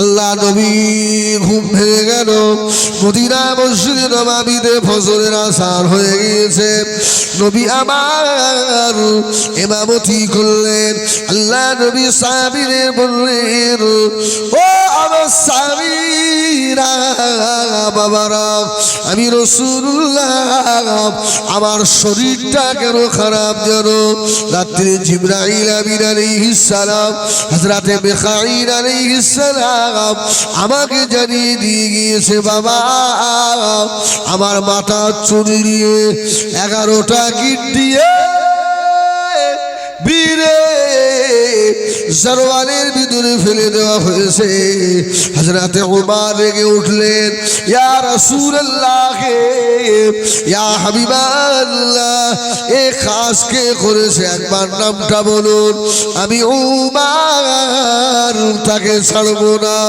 আল্লাহ নবী ঘুম ভেঙে গেল। মদিনা মসজিদে নবাবিতে ফজরের আসার হয়ে গিয়েছে। নবী আমার এমামতি করলেন। আল্লাহ নবী সাহাবীদের বললেন, ও আমার সাহাবীরা, বাবারা, আমি রসুল্লাহ আমার শরীরটা কেন খারাপ যেন রাত্রে জিব্রাইল আমিন আলাইহিস সালাম, হযরতে মিখাইল আলাইহিস সালাম আমাকে জানিয়ে দিয়ে গিয়েছে, বাবা, আমার মাথা চুরি দিয়ে এগারোটা গিট দিয়ে বীরে জারওয়ানের ভিতরে ফেলে দেওয়া হয়েছে। হজরতে উমার রেগে উঠলেন, ইয়া রাসূলুল্লাহ ইয়া হাবিবাল্লাহ, এ খাস কে করেছে? একবার নামটা বলুন। আমি উমার, তাকে না।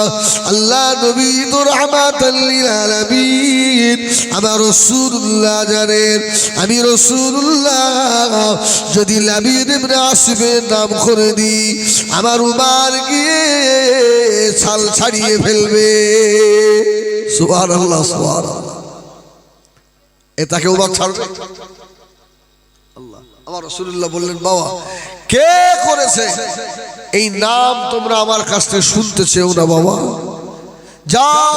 আল্লাহ নবী তো রহমাতাল লিল আলামিন। আমার রাসূলুল্লাহ জানেন, আমি রাসূলুল্লাহ। যদি লাবিদ ইবনে নাম করে দিই আমার উমার গিয়ে ছাল ছাড়িয়ে ফেলবে। সুবহানাল্লাহ সুবহানাল্লাহ। এ তাকে উমার ছাড়বে? আল্লাহ বললেন, বাবা, কে এই নাম তোমরা আমার কাছ থেকে না, বাবা। যাও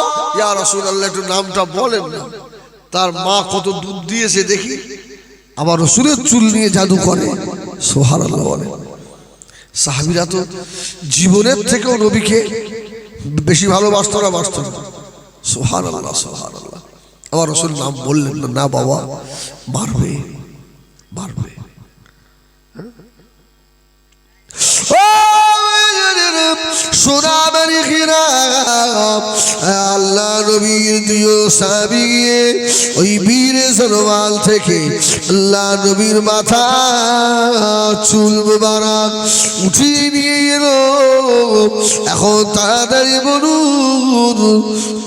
রাসূলুল্লাহ, একটু নামটা বলেন না। তার মা কত দুধ দিয়েছে দেখি। আবার রসুলের চুল নিয়ে জাদু করে। সোহার আল্লাহ বলে। সাহাবিরা তো জীবনের থেকেও নবীকে বেশি ভালোবাসত না বাসত না। সোহার আল্লাহ সোহান আল্লাহ আমার রসুল নাম বললেন, না বাবা মারবে মারবে আল্লাহ নবীর ওই থেকে নবীর মাথা, চুল উঠিয়ে নিয়ে এলো। এখন তাড়াতাড়ি বলুন,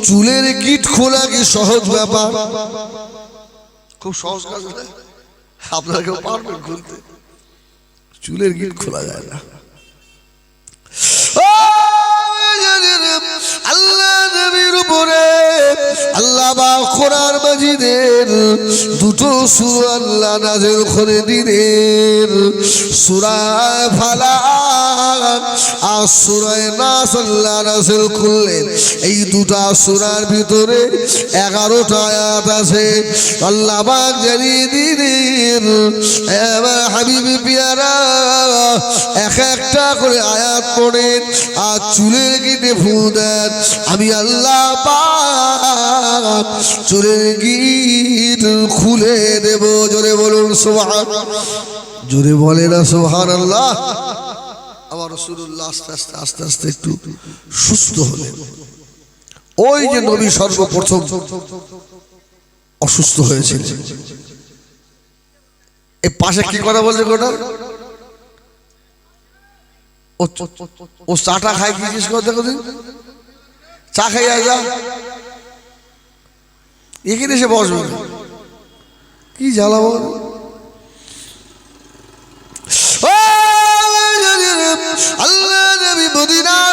চুলের কিট খোলা কি সহজ ব্যাপার? খুব সহজ কাজ পারবেন খুলতে। চুলের গিট খোলা যায় না। আল্লাহ নবীর উপরে আল্লাহ বা কোরআন মাজিদের দুটো সুর আল্লাহ নাজেল করে দিলেন। সুরায় ফালা আর সুরায় নাস আল্লাহ করলেন। এই দুটা সুরার ভিতরে এগারোটা আয়াত আছে। আল্লাহ পাক জানিয়ে দিলেন এবার পিয়ারা, এক একটা করে আয়াত পড়েন আর চুলের গিটে ফু দেন। আমি আল্লাহ পাক গিট খুলে দেব, জোরে বলুন সোহান জোরে বলে না সোহান আল্লাহ আমার রসুল্লাহ আস্তে আস্তে আস্তে আস্তে একটু সুস্থ হলেন। ওই যে নবী সর্বপ্রথম অসুস্থ হয়েছিল এই পাশে কি কথা বলছে গোটা? ও চাটা খায় কি জিজ্ঞেস করে দেখো দিন চা খাই যা এখানে এসে বসবে। কি জ্বালা বল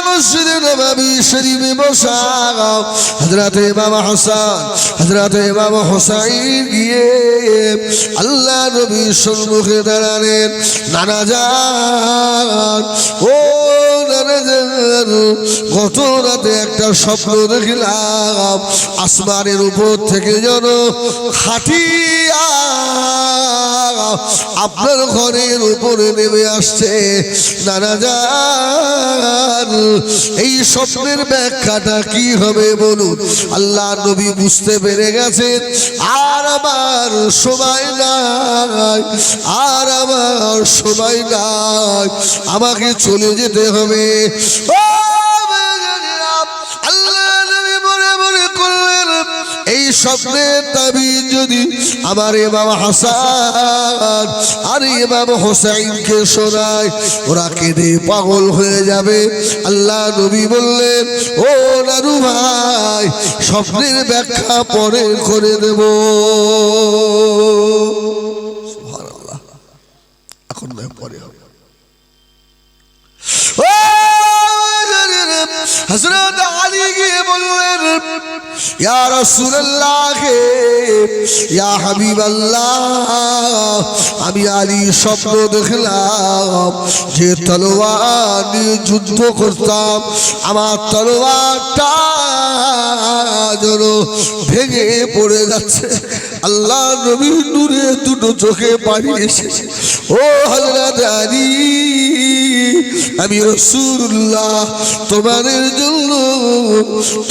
মসজিদে নববী শরীফে বসা হযরতে ইমাম হাসান, হযরতে ইমাম হুসাইন গিয়ে আল্লাহ নবী সম্মুখে দাঁড়ালেন। নানা যান ও গত রাতে একটা স্বপ্ন দেখলাম। আসমানের উপর থেকে যেন খাটিয়া আপনার ঘরের উপরে নেমে আসছে। নানা যান এই স্বপ্নের ব্যাখ্যাটা কি হবে বলুন? আল্লাহ নবী বুঝতে পেরে গেছেন, আর আমার সময় নাই, আর আমার সময় নাই, আমাকে চলে যেতে হবে। ও স্বপ্নের দাবি যদি আমার এমাম হাসান আর এমাম হোসাইনকে শোনায়, ওরা কেঁদে পাগল হয়ে যাবে। আল্লাহ নবী বললেন, ও নারু ভাই, স্বপ্নের ব্যাখ্যা পরে করে দেব। এখন পরে হবে। হজরত বললেন ইয়া হাবিবাল্লাহ আমি আলী স্বপ্ন দেখলাম যে তলোয়ার যুদ্ধ করতাম। আমার তলোয়ারটা ভেঙে পড়ে যাচ্ছে। আল্লাহ নবী নূরে দুটো চোখে পানি ও আলী, আমি রসুল্লাহ তোমাদের জন্য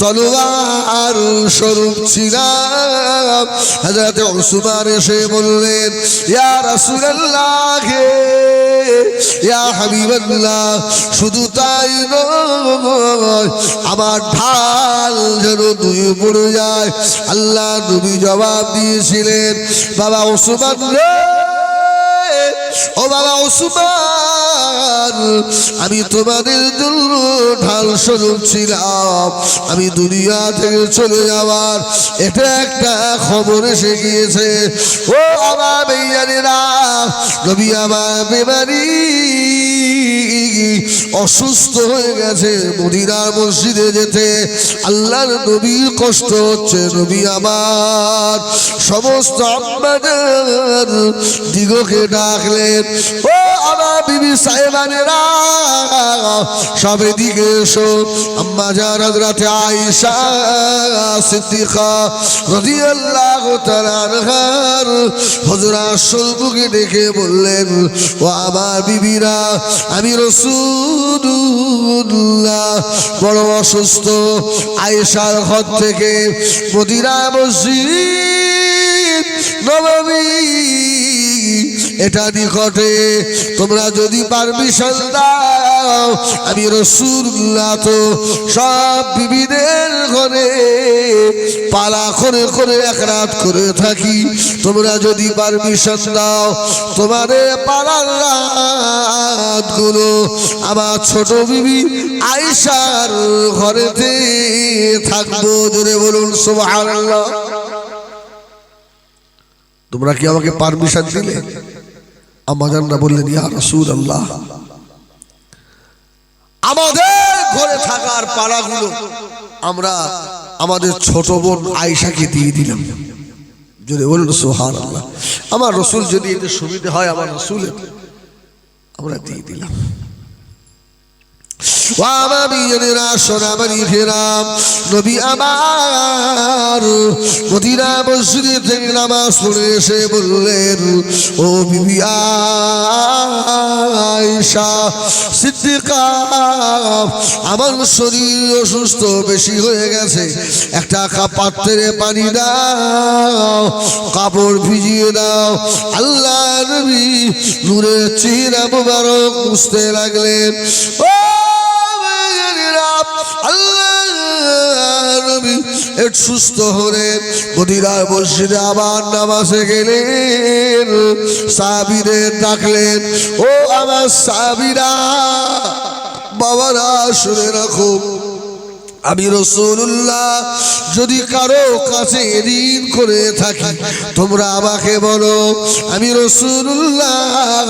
তলোয়ার স্বরূপ ছিলাম। হাজরাতে ওসমান এসে বললেন, ইয়া রাসূলুল্লাহ, ইয়া হাবিবাল্লাহ, শুধু তাই নয়, আমার ঢাল যেন দুই পড়ে যায়। আল্লাহ নবী জবাব দিয়েছিলেন, বাবা ওসমান রে, ও বাবা ওসমান, আমি তোমাদের জন্য ঢাল স্বরূপ ছিলাম। আমি দুনিয়া থেকে চলে যাওয়ার এটা একটা খবর এসে গিয়েছে। ও আমার বেয়ারিরা নবী আমার বেমারি অসুস্থ হয়ে গেছে, মদিনার মসজিদে যেতে। আল্লাহর নবীর কষ্ট হচ্ছে, নবী আমার। সমস্ত আম্মাদের দিগকে ডাকলেন, ও আমার বিবি সাহেবানেরা, সব দিকে এসো। আম্মা যার হযরতে আয়েশা সিদ্দিকা রাদিয়াল্লাহু তাআলা আনহার হুজরা সলবুকে ডেকে বললেন, ও আমার বিবিরা, আমি রসুল্লাহ বড় অসুস্থ আয়েশার ঘর থেকে মদিনা মসজিদ নবমী এটা নিকটে। তোমরা যদি পারমিশন দাও, আমি রসুল্লাহ তো সব বিবিদের ঘরে পালা করে করে এক রাত করে থাকি। তোমরা যদি পারমিশন দাও, তোমাদের পালার রাতগুলো আমার ছোট বিবি আয়সার ঘরেতে থাকব। ধরে বলুন, সুবহানাল্লাহ। তোমরা কি আমাকে পারমিশন দিলে? আমাজানরা বললেন, ইয়া রাসূল আল্লাহ আমাদের ঘরে থাকার পাড়াগুলো আমরা আমাদের ছোট বোন আয়েশাকে দিয়ে দিলাম। যদি বলুন সোহান আল্লাহ আমার রসুল যদি এতে সুবিধা হয়, আমার রসুলের আমরা দিয়ে দিলাম। আমার নামাজ বললেন, ও আমার শরীর অসুস্থ, বেশি হয়ে গেছে। একটা কা- পাত্রে পানি দাও, কাপড় ভিজিয়ে দাও। আল্লাহ নবী নূরের চেহারা মুবারক মুছতে লাগলেন। আল্লাহ সুস্থ হলেন মদিনার মসজিদে আবার নামাজে গেলেন। সাবিদের ডাকলেন, ও আমার সাবিরা বাবারা, শুনে রাখো, আমি রসুল্লাহ যদি কারও কাছে ঋণ করে থাকি, তোমরা আমাকে বলো, আমি রসুল্লাহ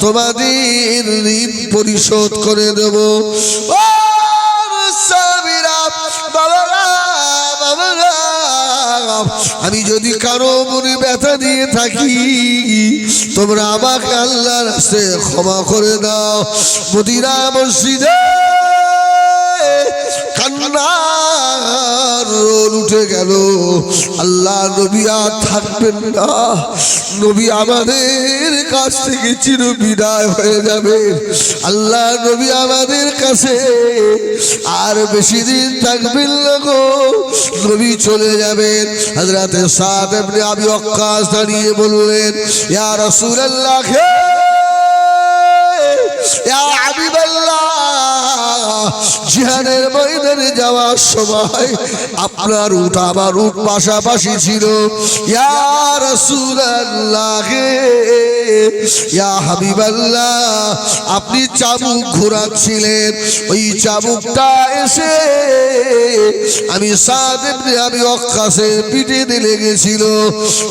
তোমাদের ঋণ পরিশোধ করে দেব। ও আমি যদি কারও মনে ব্যথা দিয়ে থাকি, তোমরা আমাকে আল্লাহর রাস্তে ক্ষমা করে দাও। মদিনা মসজিদে কান্নার উঠে গেল। আল্লাহ নবী আর থাকবেন না। নবী আমাদের কাছ থেকে চির বিদায় হয়ে যাবে। আল্লাহ নবী আমাদের কাছে আর বেশি দিন থাকবেন গো। নবী চলে যাবেন। হাজরাতে সাদ এমনি আমি অক্কাশ দাঁড়িয়ে বললেন জিহাদের ময়দানে যাওয়ার সময় আপনার উট আমার উট পাশাপাশি ছিল। ইয়া রাসূলুল্লাহ ইয়া হাবিবাল্লাহ আপনি চাবুক ঘোরাচ্ছিলেন। ওই চাবুকটা এসে আমি আমি অক্কাসের পিঠে দিলে গেছিল।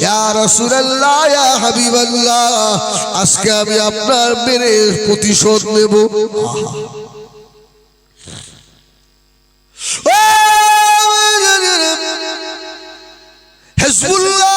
ইয়া রাসূলুল্লাহ ইয়া হাবিবাল্লাহ আজকে আমি আপনার মেরে প্রতিশোধ নেব। Hezbollah.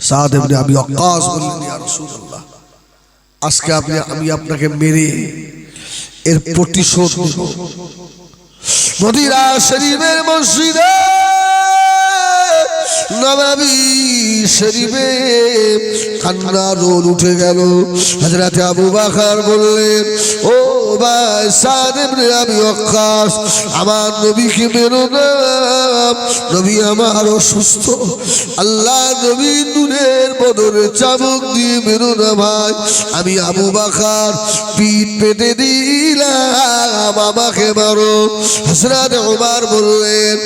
সাদ এমনি আমি অকাশ বললেন আজকে আপনি, আমি আপনাকে মেরে এর প্রতিশোধ নদীরা, শরীফের মসজিদে নবাবি শরীফে কান্না রোল উঠে গেল। হযরত আবু বকর বললেন, ও ভাই সাদ ইবনে আবি ওয়াক্কাস, আমার নবীকে মেরো না। নবী আমার অসুস্থ। আল্লাহ নবী নূরের বদরে চাবুক দিয়ে মেরো না ভাই। আমি আবু বাকার, পিঠ পেতে দিলাম, আমাকে মারো। হসরত ওমর বললেন,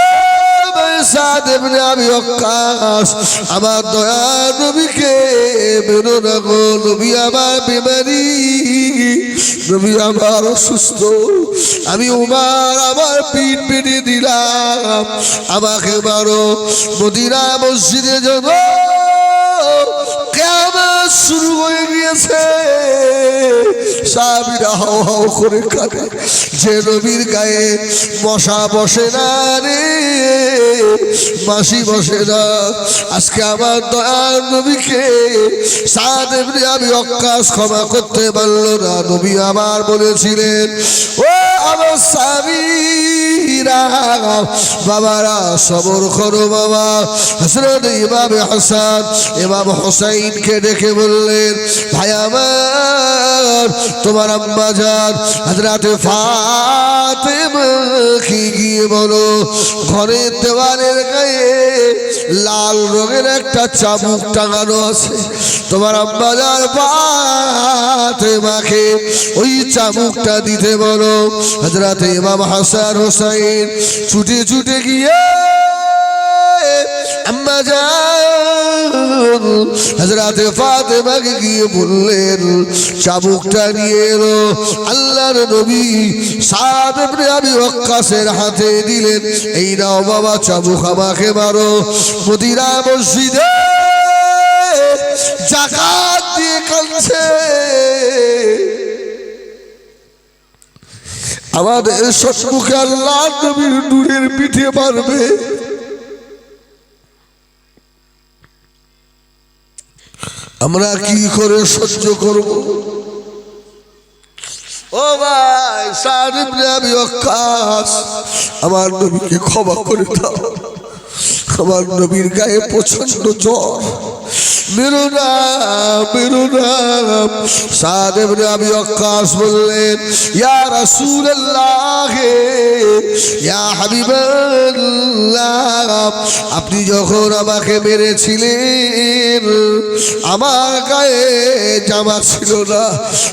ও সাদ ইবনে আবি ওয়াক্কাস। আমার দয়া নবীকে মেরো না নবী আমার বিমারি, নবী আমার অসুস্থ। আমি উমার আমার পিঠ পেটে দিলাম। আমাকে মারো। মদিনা মসজিদে যাব শুরু হয়ে গিয়েছে। সাবিরা হাও হাও করে কাটে যে নবীর গায়ে মশা বসে না রে, মাসি বসে না। আজকে আমার দয়ার নবীকে সাদ আমি অক্কাশ ক্ষমা করতে পারল না। নবী আমার বলেছিলেন, ও আমার সাবিরা, বাবারা, সবর করো বাবা। হসরত ইমাম হাসান, ইমাম হোসাইনকে ডেকে বললেন, ভাই আমার, তোমার আম্মা যান হাজরাতে ফাতেমা কি গিয়ে বলো, ঘরের দেওয়ালের গায়ে লাল রঙের একটা চাবুক টাঙানো আছে। তোমার আম্মা যান ফাতেমাকে ওই চাবুকটা দিতে বলো। হাজরাতে ইমাম হাসান হোসাইন ছুটে ছুটে গিয়ে আম্মা যান হজরতে ফাতেমাকে গিয়ে বললেন, চাবুকটা নিয়ে এলো। আল্লাহর নবী সাদ ইবনে আবি ওয়াক্কাসের হাতে দিলেন, এই নাও বাবা, চাবুক আমাকে মারো। মদিনা মসজিদে জাকাত দিয়ে কাঁদছে। আমাদের সম্মুখে আল্লাহ নবীর নূরের পিঠে মারবে। আমরা কি করে সহ্য করব? ও ভাই সারিব আমি অক্ষাস আমার নবীকে ক্ষমা করে দাও। আমার নবীর গায়ে প্রচণ্ড জ্বর। না না আমি বললেন, ইয়া আপনি যখন আমাকে মেরেছিলেন, আমার গায়ে জামা ছিল না।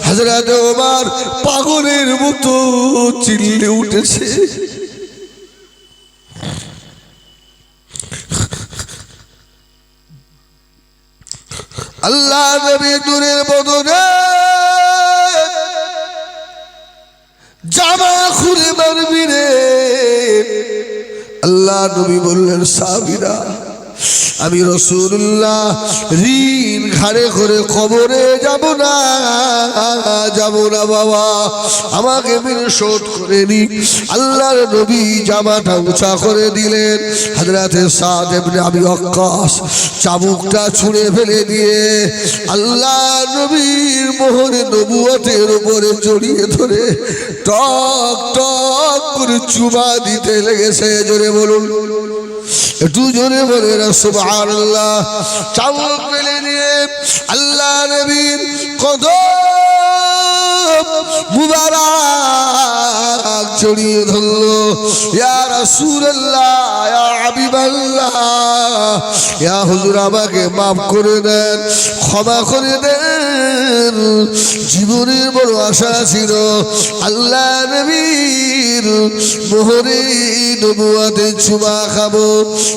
হাজরাত ওমর পাগলের মতো চিল্লে উঠেছে। আল্লাহ নবী নূরের বদনে জামা খুলে মারবি রে। আল্লাহ নবী বললেন সাবিরা আমি রসুল্লাহ, ঋণ ঘাড়ে করে কবরে যাব না যাব না বাবা। আমাকে মেরে শোধ করে নি। আল্লাহর নবী জামাটা উঁচা করে দিলেন। হাজরাতে সাদ আমি অক্কাশ চাবুকটা ছুঁড়ে ফেলে দিয়ে আল্লাহ নবীর মোহরে নবুয়তের উপরে জড়িয়ে ধরে টক টক করে চুমা দিতে লেগেছে। জোরে বলুন। একটু জোরে বলে না সুবহানাল্লাহ। চাবুক ফেলে দিয়ে আল্লাহ নবীর মুবারক চড়িয়ে ধরলো। ইয়া ইয়া হুজুর আমাকে করে দেন, ক্ষমা করে দেন। জীবনের বড় আশা ছিল আল্লাহ নবীর মোহরে নবুয়াতে চুমা খাব।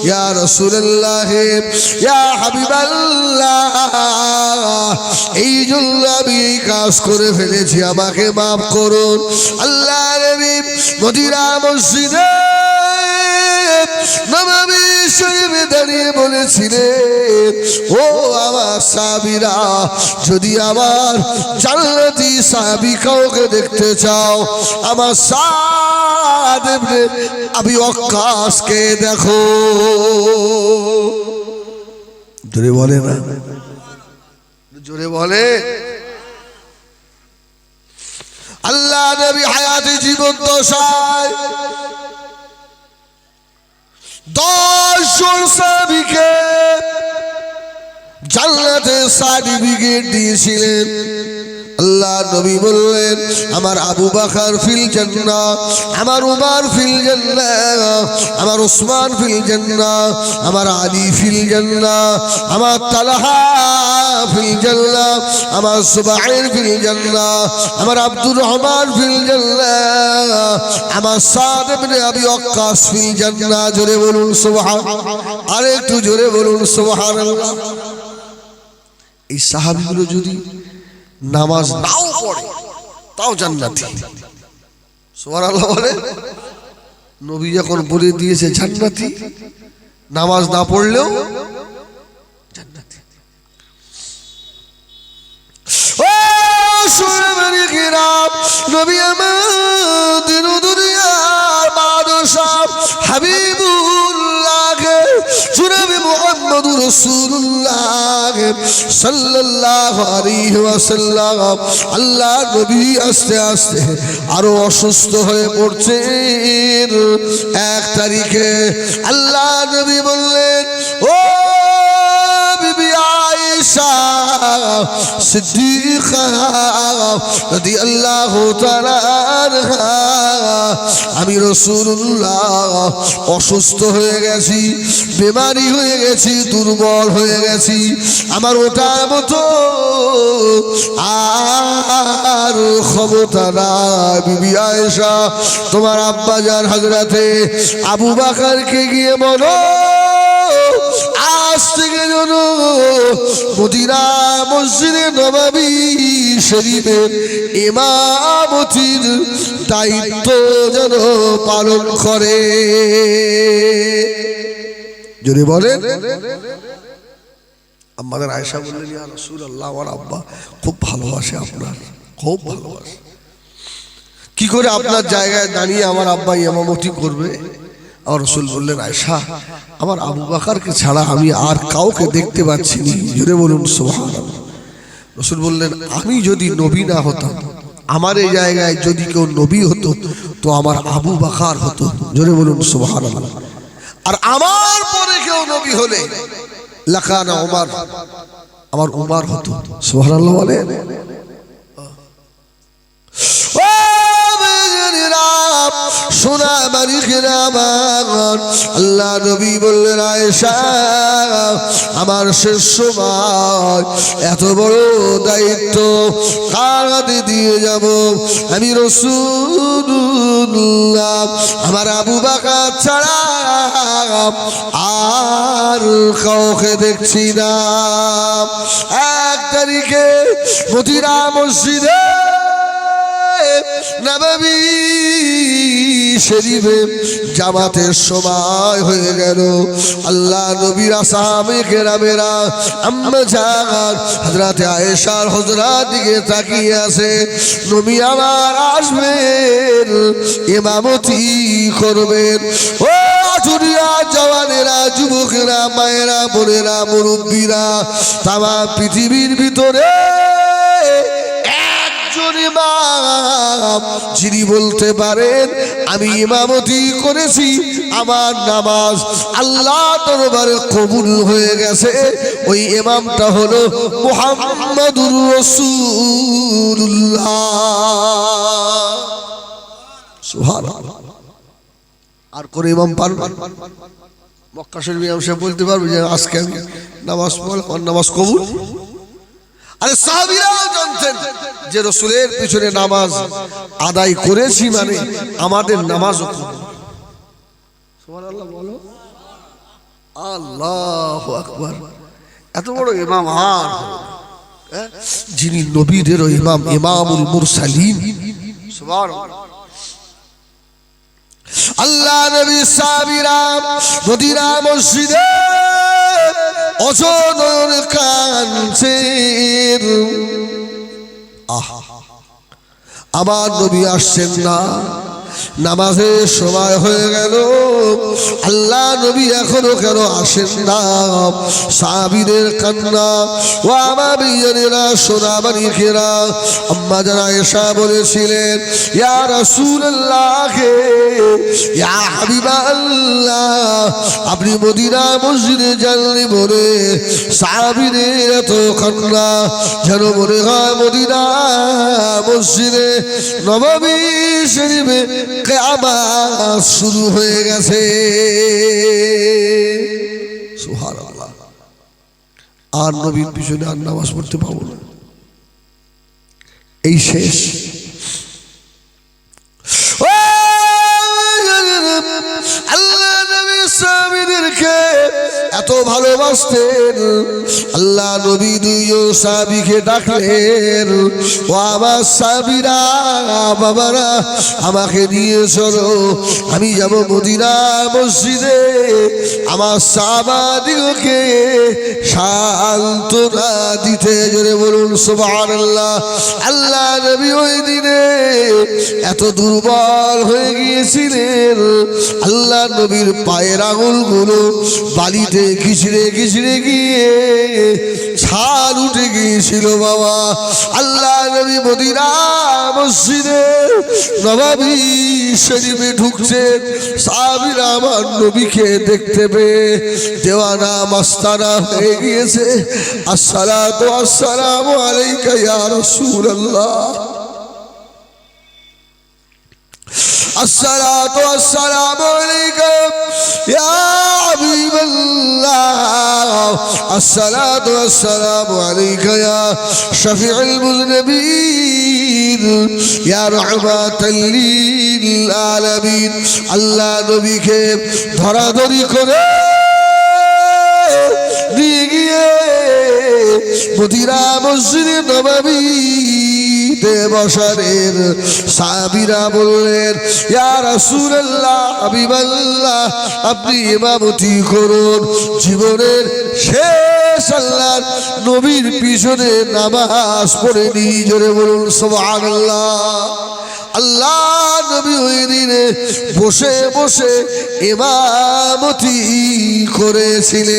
ইয়া রাসূলুল্লাহ এই জন্য আমি কাজ করে ফেলেছি, আমাকে মাফ করুন। আল্লাহ নবী মদিরা মসজিদে নবী শরীফে দাঁড়িয়ে বলেছিলেন ও আমার সাবিরা যদি আমার জান্নাতি সাবি কাউকে দেখতে চাও, আমার সাদেবরে আমি অকাশকে দেখো। জোরে বলে না। জোরে বলে। আল্লাহ নবী হায়াতি জীবন দশায় দশ সাবিকে জান্নাতে সার্টিফিকেট দিয়েছিলেন। আল্লাহ নবী বললেন, আমার আবু বাকার ফিল জান্নাহ, আমার উমার ফিল জান্নাহ, আমার ওসমান ফিল জান্নাহ, আমার আলী ফিল জান্নাহ, আমার তালহা ফিল জান্নাহ, আমার সুবাইর ফিল জান্নাহ, আমার আব্দুর রহমান ফিল জান্নাহ, আমার সাদ ইবনে আবি ওয়াক্কাস ফিল জান্নাহ। জোরে বলুন, সুবহান আর একটু জোরে বলুন, সুবহানাল্লাহ। এই সাহাবীগুলো যদি নামাজ নাও পড়ে, তাও জান্নাতি। সুবহানাল্লাহ বলে, নবী যখন বলে দিয়েছে জান্নাতি, নামাজ না পড়লেও হাবিবুল্লাহ মুহাম্মদুর রাসূলুল্লাহ সাল্লাল্লাহু আলাইহি ওয়াসাল্লাম। আল্লাহ নবী আস্তে আস্তে আরও অসুস্থ হয়ে পড়ছে এক তারিখে আল্লাহ নবী বললেন, ও আমি রাসূলুল্লাহ অসুস্থ হয়ে গেছি বেমারি হয়ে গেছি, দুর্বল হয়ে গেছি। আমার ওটার মতো আর ক্ষমতা না বিবি আয়েশা, তোমার আব্বাজান হাজরাতে আবু বাকারকে গিয়ে বলো আজ থেকে যেন মদিনা মসজিদে নবাবী শরীফের ইমামতির দায়িত্ব যেন পালন করে। যদি বলেন, আমাদের আয়সা বললেন রসুল আল্লাহ আমার আব্বা খুব ভালোবাসে আপনার, খুব ভালোবাসে। কি করে আপনার জায়গায় দাঁড়িয়ে আমার আব্বা ইমামতি করবে? আমার রসুল বললেন আয়সা আমার আবু বাকারকে ছাড়া আমি আর কাউকে দেখতে পাচ্ছি না। জোরে বলুন সোহান রসুল বললেন, আমি যদি নবী না হতাম, আমার এই জায়গায় যদি কেউ নবী হতো, তো আমার আবু বাকার হতো। জোরে বলুন সোহান আর আমার পরে কেউ নবী হলে লাখানা ওমার আমার উমার হতো। সোহান বলে সোনা মালিকেরা আমার আল্লাহ নবী বললেন, আয়েশা, আমার শেষ সময়। এত বড় দায়িত্ব কার হাতে দিয়ে যাব? আমি রসুল্লাহ আমার আবু বাকার ছাড়া আর কাউকে দেখছি না। এক তারিখে মতিরা মসজিদে নববী শরীফে জামাতের সময় হয়ে গেল। আল্লাহ নবীর আসামে কেরামেরা আম্মা জান হযরতে আয়েশার হযরত দিকে তাকিয়ে আছে। নবী আমার আসবেন, ইমামতি করবেন। ও চুরিয়া জওয়ানেরা, যুবকেরা, মায়েরা, বোনেরা, মুরব্বীরা তামা পৃথিবীর ভিতরে যিনি বলতে পারেন, আমি ইমামতি করেছি, আমার নামাজ আল্লাহ দরবারে কবুল হয়ে গেছে। ওই ইমামটা হলো মুহাম্মাদুর সুবহানাল্লাহ। আর করে ইমাম পারবে মক্কা শরীফ ইমাম সাহেব বলতে পারবে যে আজকে আমি নামাজ পড়লাম আমার নামাজ কবুল। আরে সাহাবীরাও জানতেন যে রসুলের পিছনে নামাজ আদায় করেছি মানে আমাদের বলো। আল্লাহ আকবার। এত বড় ইমাম আর? হ্যাঁ? যিনি নবীদেরও ইমাম, ইমামুল মুরসালিন। আল্লাহ নবী সাবিরা মদিনা মসজিদে অজনর কানছেন আহা। আবার নবী আসছেন না। নামাজের সময় হয়ে গেল। আল্লাহ নবী এখনও কেন আসেন না? সাবিদের কান্না। ও আমার বিজনেরা সোনা বানিকেরা আম্মা যারা এসা বলেছিলেন, ইয়া রাসূলুল্লাহ ইয়া আপনি মদিনা মসজিদে জানলে বলে সাহাবিদের এত কান্না। যেন মনে হয় মদিনা মসজিদে নবমী শরীফে কেয়ামাত শুরু হয়ে গেছে। আর নবীর পিছনে আর নামাজ পড়তে পাবো না। এই শেষ এত ভালোবাসতেন। আল্লাহ নবী দুইজন সাবিকে ডাকলেন, ও আমার সাহাবীরা, বাবারা, আমাকে নিয়ে চলো। আমি যাব মদিনা মসজিদে। আমার সাহাবাদিগকে সান্ত্বনা দিতে জোরে বলুন, সুবহানাল্লাহ। আল্লাহ নবী ওই দিনে এত দুর্বল হয়ে গিয়েছিলেন। আল্লাহ নবীর পায়ের আঙুলগুলো বালিতে খিচড়ে খিচড়ে গিয়ে ছাল উঠে গিয়েছিল বাবা। আল্লাহ নবী মদিনা মসজিদে নবাবী শরীফে ঢুকছেন সাহাবীরা আমার নবীকে দেখতে পেয়ে দেওয়ানা মাস্তানা হয়ে গিয়েছে। আসসালাতু আসসালামু আলাইকা ইয়া রাসূলুল্লাহ। الصلاة والسلام عليك يا حبيب الله الصلاة والسلام عليك يا شفيع المذنبين يا رحمة للعالمين الله نبيك ধরাধরি করে নিয়ে গিয়ে মদিরা মসজিদে নবাবী বসারের সাবিরা বললেন, ইয়া রাসূলুল্লাহ আপনি ইমামতি করুন। জীবনের শেষ আল্লাহর নবীর পিছনে নামাজ পড়ে নি জোরে বলুন, সুবহানাল্লাহ। আল্লাহ নবী ওই দিনে বসে বসে ইমামতি করেছিলেন।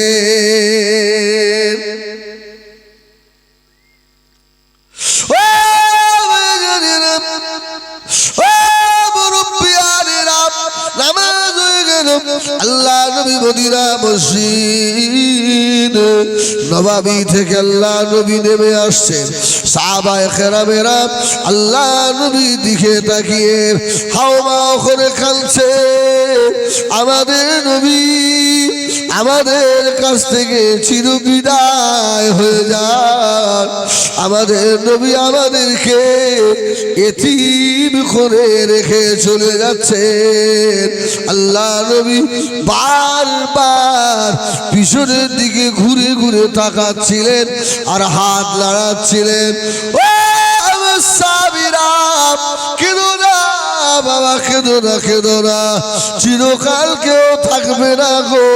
আল্লাহ নবী মদিনা মসজিদ। নবাবী থেকে আল্লাহ নবী নেমে আসছেন। সাহাবায়ে কেরামেরা আল্লাহ নবী দিকে তাকিয়ে হাওমা করে কাঁদছে। আমাদের নবী আমাদের কাছ থেকে চির বিদায় হয়ে যান। আমাদের নবী আমাদেরকে এতিম করে রেখে চলে যাচ্ছেন। আল্লাহ নবী বারবার পিছনের দিকে ঘুরে ঘুরে তাকাচ্ছিলেন আর হাত লাড়াচ্ছিলেন ও আমার সাবিরা কেন না বাবা কেঁদো না কেঁদো না চিরকাল কেউ থাকবে না গো।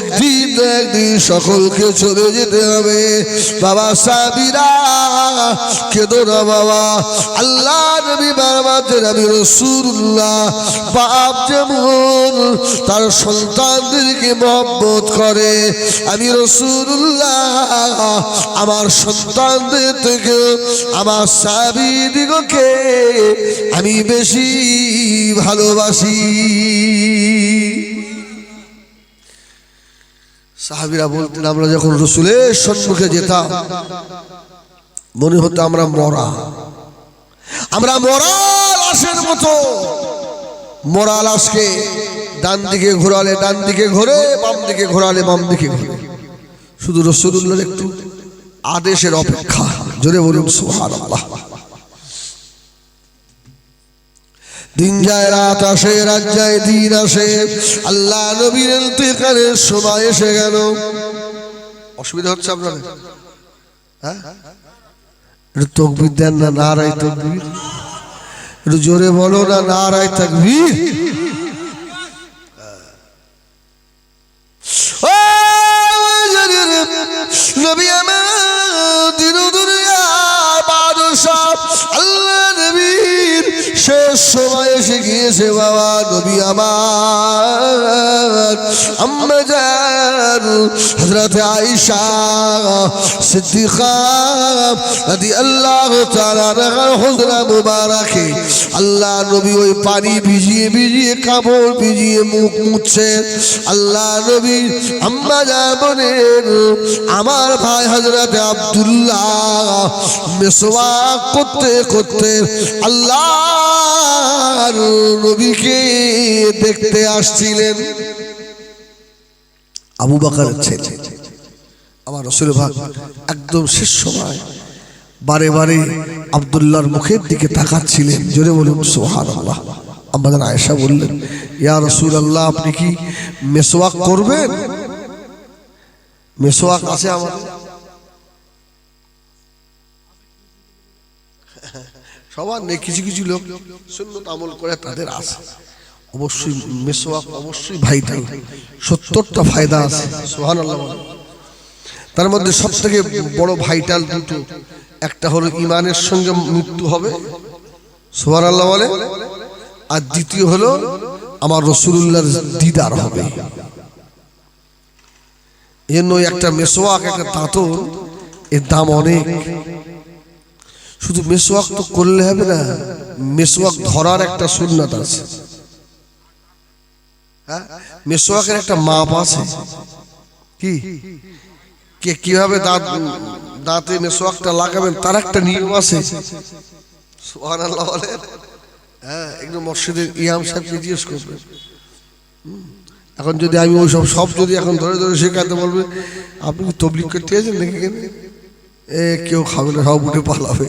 একদিন একদিন সকলকে চলে যেতে হবে। বাবা সাবিরা কেঁদো না বাবা। আল্লাহ নবী বারবার নবী রসুল্লাহ বাপ যেমন তার সন্তানদেরকে মহব্বত করে, আমি রসুল্লাহ আমার সন্তানদের থেকে, আমার সাবি দিগকে আমি বেশি ভালোবাসি। সাহাবিরা বলতেন, আমরা যখন রসুলের সম্মুখে যেতাম, মনে হতো আমরা মরা। আমরা মরার লাশের মতো। মোরা লাশকে ডান দিকে ঘোরালে ডান দিকে ঘোরে, বাম দিকে ঘোরালে বাম দিকে ঘোরে। শুধু রসুল্লাহর একটু আদেশের অপেক্ষা। জোরে বলুন সোহান আল্লাহ দিন যায় রাত আসে, রাত যায় দিন আসে। আল্লাহ নবীর ইন্তেকালের সময় এসে গেল। অসুবিধা হচ্ছে আপনার হ্যাঁ? একটু তকবির দেন না রায় তকবির। একটু জোরে বলো না রায় তকবির। শেষ সময় এসে গিয়েছে বাবা, নবী আমার। আম্মা জান, হযরত আয়েশা সিদ্দিকা তাআলা আনহার হুজরা মুবারাকে আল্লাহ নবী ওই পানি ভিজিয়ে ভিজিয়ে, কাপড় ভিজিয়ে মুখ মুছছে। আল্লাহ নবী আম্মা জান বলেন, আমার ভাই হযরত আব্দুল্লাহ মেসওয়াক করতে করতে আল্লাহ নবীকে দেখতে আসছিলেন আবু বাকারের ছেলে। আমার রসুল ভাগ একদম শেষ সময় বারে বারে আবদুল্লাহর মুখের দিকে তাকাচ্ছিলেন। জোরে বলুন সোহান আল্লাহ আমাদের আয়েশা বললেন, ইয়া রসুল আল্লাহ আপনি কি মেসোয়াক করবেন? মেসোয়াক আছে আমার সবার নেই, কিছু কিছু লোক সুন্নত আমল করে তাদের আছে। অবশ্যই মেসোয়াক অবশ্যই ভাইটাল। সত্তরটা ফায়দা আছে সোহান আল্লাহ। তার মধ্যে সব থেকে বড় ভাইটাল দুটো। একটা হলো ইমানের সঙ্গে মৃত্যু হবে সোহান আল্লাহ বলে। আর দ্বিতীয় হলো আমার রসুল্লাহর দিদার হবে। জন্য একটা মেসোয়াক, একটা দাঁতর এর দাম অনেক। শুধু মেসোয়াক তো করলে হবে না মেসোয়াক ধরার একটা সুন্নাত আছে। হ্যাঁ? মেসোয়াকের একটা মাপ আছে। কি? কে কীভাবে দাঁত, দাঁতে মেসোয়াকটা লাগাবেন, তার একটা নিয়ম আছে। হ্যাঁ একদম মসজিদের ইয়াম সাহেবকে জিজ্ঞেস করবেন এখন যদি আমি ওই সব সব যদি এখন ধরে ধরে শেখাতে বলবে, আপনি কি তবলিক করতে গেছেন নাকি এখানে? এ কেউ খাবে না সব উঠে পালাবে।